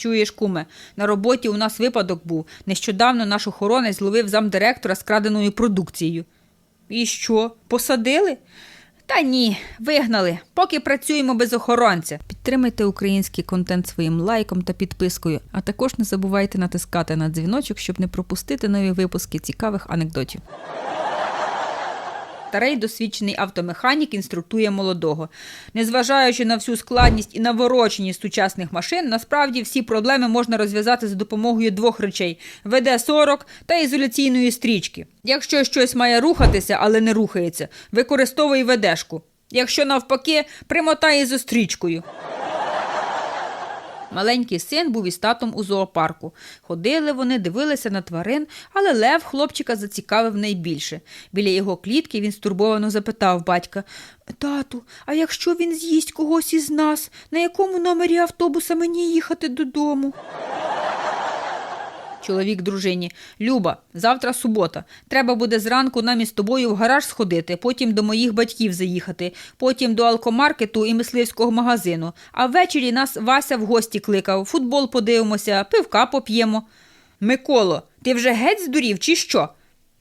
Чуєш, куме, на роботі у нас випадок був. Нещодавно наш охоронець зловив замдиректора з краденою продукцією. І що, посадили? Та ні, вигнали, поки працюємо без охоронця. Підтримайте український контент своїм лайком та підпискою, а також не забувайте натискати на дзвіночок, щоб не пропустити нові випуски цікавих анекдотів. Старий досвідчений автомеханік інструктує молодого. Незважаючи на всю складність і навороченість сучасних машин, насправді всі проблеми можна розв'язати за допомогою двох речей: ВД-40 та ізоляційної стрічки. Якщо щось має рухатися, але не рухається, використовуй ВДшку. Якщо навпаки, примотай ізострічкою. Маленький син був із татом у зоопарку. Ходили вони, дивилися на тварин, але лев хлопчика зацікавив найбільше. Біля його клітки він стурбовано запитав батька Тату, а якщо він з'їсть когось із нас, на якому номері автобуса мені їхати додому? Чоловік дружині. Люба, завтра субота. Треба буде зранку нам із тобою в гараж сходити, потім до моїх батьків заїхати, потім до алкомаркету і мисливського магазину. А ввечері нас Вася в гості кликав, футбол подивимося, пивка поп'ємо. Миколо, ти вже геть здурів, чи що?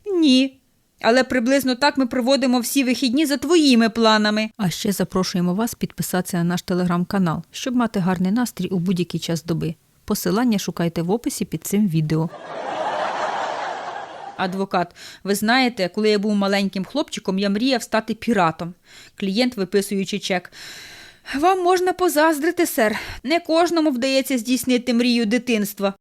Ні. Але приблизно так ми проводимо всі вихідні за твоїми планами. А ще запрошуємо вас підписатися на наш телеграм-канал, щоб мати гарний настрій у будь-який час доби. Посилання шукайте в описі під цим відео. Адвокат, ви знаєте, коли я був маленьким хлопчиком, я мріяв стати піратом. Клієнт, виписуючи чек. Вам можна позаздрити, сер. Не кожному вдається здійснити мрію дитинства.